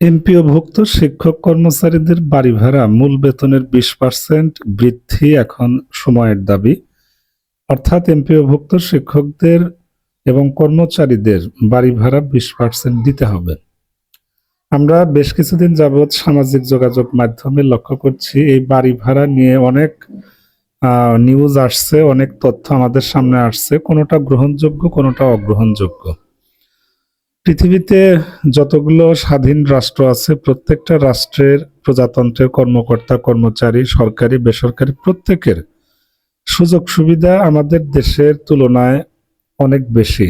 এমপিওভুক্ত শিক্ষক কর্মচারীদের বাড়ি ভাড়া মূল বেতনের বিশ পার্সেন্ট বৃদ্ধি এখন সময়ের দাবি। অর্থাৎ এমপিওভুক্ত শিক্ষকদের এবং কর্মচারীদের বাড়ি ভাড়া বিশ পার্সেন্ট দিতে হবে। আমরা বেশ কিছুদিন যাবৎ সামাজিক যোগাযোগ মাধ্যমে লক্ষ্য করছি, এই বাড়ি ভাড়া নিয়ে অনেক নিউজ আসছে, অনেক তথ্য আমাদের সামনে আসছে। কোনোটা গ্রহণযোগ্য, কোনোটা অগ্রহণযোগ্য। পৃথিবীতে যতগুলো স্বাধীন রাষ্ট্র আছে, প্রত্যেকটা রাষ্ট্রের প্রজাতন্ত্রের কর্মকর্তা, কর্মচারী, সরকারি, বেসরকারি, প্রত্যেকের সুযোগ সুবিধা আমাদের দেশের তুলনায় অনেক বেশি।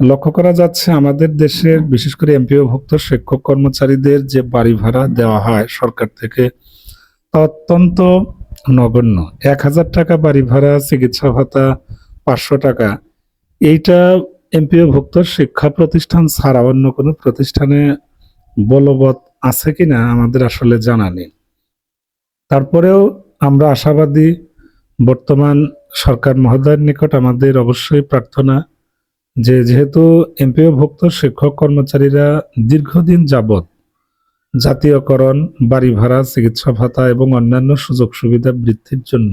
লক্ষ্য করা যাচ্ছে আমাদের দেশের বিশেষ করে এমপিওভুক্ত শিক্ষক কর্মচারীদের যে বাড়ি ভাড়া দেওয়া হয় সরকার থেকে তা অত্যন্ত নগণ্য। এক হাজার টাকা বাড়ি ভাড়া, চিকিৎসা ভাতা পাঁচশো টাকা। এইটা এমপিওভুক্ত শিক্ষা প্রতিষ্ঠান ছাড়া অন্য কোনো প্রতিষ্ঠানে বলবৎ আছে কিনা আমাদের আসলে জানা নেই। তারপরেও আমরা আশাবাদী, বর্তমান সরকার মহোদয়ের নিকট আমাদের অবশ্যই প্রার্থনা যে যেহেতু এমপিও এমপিওভুক্ত শিক্ষক কর্মচারীরা দীর্ঘদিন যাবৎ জাতীয়করণ বাড়ি ভাড়া চিকিৎসা ভাতা এবং অন্যান্য সুযোগ সুবিধা বৃদ্ধির জন্য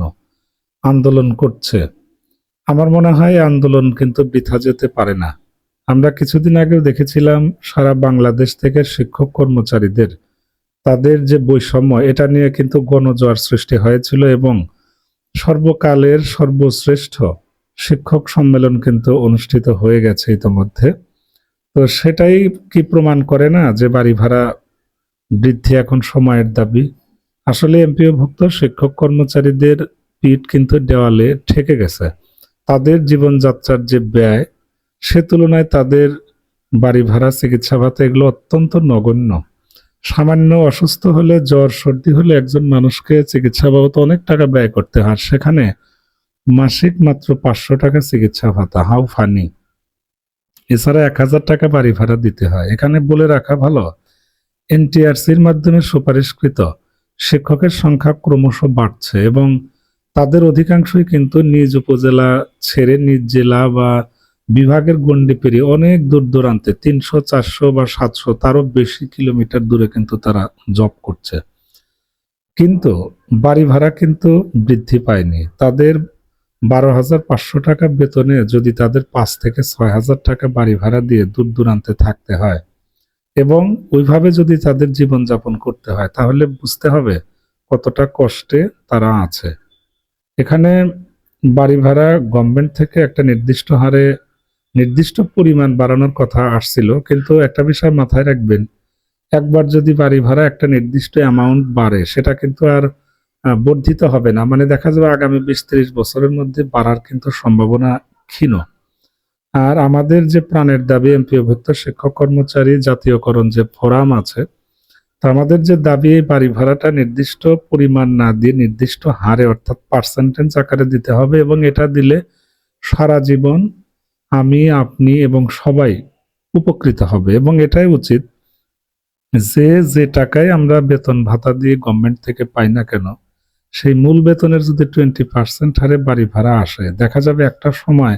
আন্দোলন করছে আমার মনে হয় আন্দোলন কিন্তু বৃথা যেতে পারে না। আমরা কিছুদিন আগেও দেখেছিলাম, সারা বাংলাদেশ থেকে শিক্ষক কর্মচারীদের, তাদের যে বৈষম্য, এটা নিয়ে কিন্তু গণজোয়ার সৃষ্টি হয়েছিল এবং সর্বকালের সর্বশ্রেষ্ঠ শিক্ষক সম্মেলন কিন্তু অনুষ্ঠিত হয়ে গেছে ইতোমধ্যে। তো সেটাই কি প্রমাণ করে না যে বাড়ি ভাড়া বৃদ্ধি এখন সময়ের দাবি? আসলে এমপিওভুক্ত শিক্ষক কর্মচারীদের পিঠ কিন্তু দেওয়ালে ঠেকে গেছে। তাদের জীবনযাত্রার যে ব্যয়, সে তুলনায় তাদের বাড়ি ভাড়া, চিকিৎসা ভাতা এগুলো অত্যন্ত নগণ্য। সামান্য অসুস্থ হলে, জ্বর, সর্দি হলে একজন মানুষকে চিকিৎসা বাবদ অনেক টাকা ব্যয় করতে হয়। সেখানে মাসিক মাত্র পাঁচশো টাকা চিকিৎসা ভাতা। How funny. এছাড়া এক হাজার টাকা বাড়ি ভাড়া দিতে হয়। এখানে বলে রাখা ভালো, এনটিআরসির মাধ্যমে সুপারিশকৃত শিক্ষকের সংখ্যা ক্রমশ বাড়ছে এবং তাদের অধিকাংশই কিন্তু নিজ উপজেলা ছেড়ে নিজ জেলা বা বিভাগের গণ্ডি পেরিয়ে অনেক দূর দূরান্তে, তিনশো, চারশো বা সাতশো, তারও বেশি কিলোমিটার দূরে কিন্তু তারা জব করছে। কিন্তু বাড়ি ভাড়া কিন্তু বৃদ্ধি পায়নি। তাদের বারো হাজার পাঁচশো টাকা বেতনে যদি তাদের পাঁচ থেকে ছয় হাজার টাকা বাড়ি ভাড়া দিয়ে দূর দূরান্তে থাকতে হয় এবং ওইভাবে যদি তাদের জীবনযাপন করতে হয়, তাহলে বুঝতে হবে কতটা কষ্টে তারা আছে। এখানে বাড়ি ভাড়া গভর্নমেন্ট থেকে একটা নির্দিষ্ট হারে নির্দিষ্ট পরিমাণ বাড়ানোর কথা আসছিল, কিন্তু একটা বিষয় মাথায় রাখবেন, একবার যদি বাড়ি ভাড়া একটা নির্দিষ্ট অ্যামাউন্ট বাড়ে, সেটা কিন্তু আর বর্ধিত হবে না। মানে দেখা যাবে আগামী বিশ ত্রিশ বছরের মধ্যে বাড়ার কিন্তু সম্ভাবনা ক্ষীণ। আর আমাদের যে প্রাণের দাবি এমপিওভুক্ত শিক্ষক কর্মচারী জাতীয়করণ যে ফোরাম আছে তো আমাদের যে দাবি, এই বাড়ি ভাড়াটা নির্দিষ্ট পরিমাণ না দিয়ে নির্দিষ্ট হারে, অর্থাৎ পার্সেন্টেজ আকারে দিতে হবে এবং এটা দিলে সারা জীবন আমি, আপনি এবং সবাই উপকৃত হবে। এবং এটাই উচিত যে যে টাকায় আমরা বেতন ভাতা দিয়ে গভর্নমেন্ট থেকে পাই না কেন, সেই মূল বেতনের যদি টোয়েন্টি পার্সেন্ট হারে বাড়ি ভাড়া আসে, দেখা যাবে একটা সময়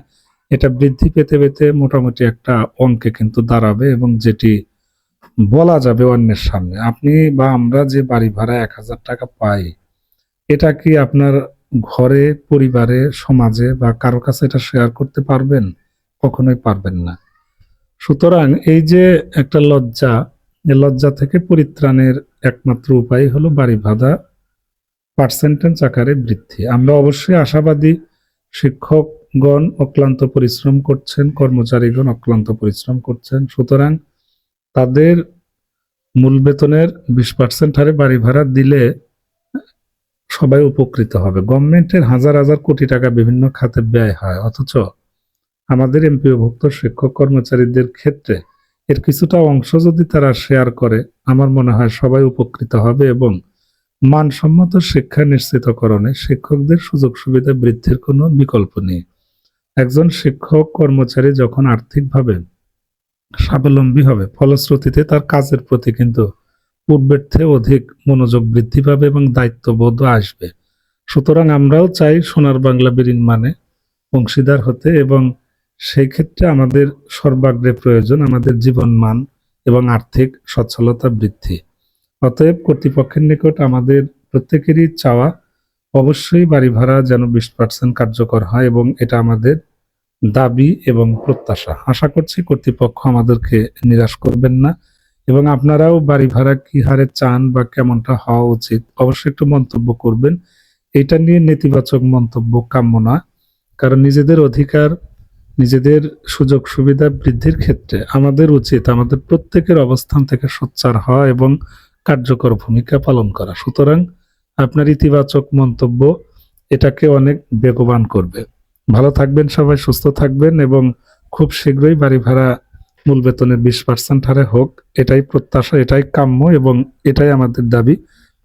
এটা বৃদ্ধি পেতে পেতে মোটামুটি একটা অঙ্কে কিন্তু দাঁড়াবে এবং যেটি বলা যাবে অন্যের সামনে। আপনি বা আমরা যে বাড়ি ভাড়া এক হাজার টাকা পাই, এটা কি আপনার ঘরে, পরিবারে, সমাজে বা কারও কাছে এটা শেয়ার করতে পারবেন? কখনোই পারবেন না। সুতরাং এই যে একটা লজ্জা এই লজ্জা থেকে পরিত্রাণের একমাত্র উপায় হলো বাড়ি ভাড়া পার্সেন্টেজ আকারে বৃদ্ধি। আমরা অবশ্যই আশাবাদী শিক্ষকগণ অক্লান্ত পরিশ্রম করছেন, কর্মচারীগণ অক্লান্ত পরিশ্রম করছেন। সুতরাং তাদের মূল বেতনের বিশ পার্সেন্ট হারে বাড়ি ভাড়া দিলে সবাই উপকৃত হবে। গভর্নমেন্টের হাজার হাজার কোটি টাকা বিভিন্ন খাতে ব্যয় হয়। অথচ আমাদের এমপিওভুক্ত শিক্ষক কর্মচারীদের ক্ষেত্রে এর কিছুটা অংশ যদি তারা শেয়ার করে, আমার মনে হয় সবাই উপকৃত হবে এবং মানসম্মত শিক্ষা নিশ্চিতকরণে শিক্ষকদের সুযোগ সুবিধা বৃদ্ধির কোনো বিকল্প নেই। একজন শিক্ষক কর্মচারী যখন আর্থিকভাবে স্বাবলম্বী হবে। ফলশ্রুতিতে তার কাজের প্রতি কিন্তু পূর্বের থেকে অধিক মনোযোগ বৃদ্ধি পাবে এবং দায়িত্ববোধ আসবে। সুতরাং আমরাও চাই সোনার বাংলা বিরিন মানে অংশীদার হতে এবং সেই ক্ষেত্রে আমাদের সর্বাগ্রে প্রয়োজন আমাদের জীবন মান এবং আর্থিক সচ্ছলতা বৃদ্ধি। অতএব কর্তৃপক্ষের নিকট আমাদের প্রত্যেকেরই চাওয়া, অবশ্যই বাড়ি ভাড়া যেন বিশ পার্সেন্ট কার্যকর হয় এবং এটা আমাদের দাবি এবং প্রত্যাশা। আশা করছি কর্তৃপক্ষ আমাদেরকে নিরাশ করবেন না এবং আপনারাও বাড়ি ভাড়া কি হারে চান বা কেমনটা হওয়া উচিত অবশ্যই একটু মন্তব্য করবেন। এটা নিয়ে নেতিবাচক মন্তব্য কাম্য না, কারণ নিজেদের অধিকার, নিজেদের সুযোগ সুবিধা বৃদ্ধির ক্ষেত্রে আমাদের উচিত আমাদের প্রত্যেকের অবস্থান থেকে সোচ্চার হওয়া এবং কার্যকর ভূমিকা পালন করা। সুতরাং আপনার ইতিবাচক মন্তব্য এটাকে অনেক বেগবান করবে। ভালো থাকবেন সবাই, সুস্থ থাকবেন এবং খুব শীঘ্রই বাড়ি ভাড়া মূল বেতনের বিশ পার্সেন্ট হারে হোক। এটাই প্রত্যাশা, এটাই কাম্য এবং এটাই আমাদের দাবি।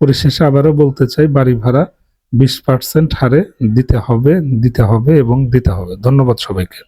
পরিশেষে আবারও বলতে চাই, বাড়ি ভাড়া বিশ পার্সেন্ট হারে দিতে হবে দিতে হবে এবং দিতে হবে। ধন্যবাদ সবাইকে।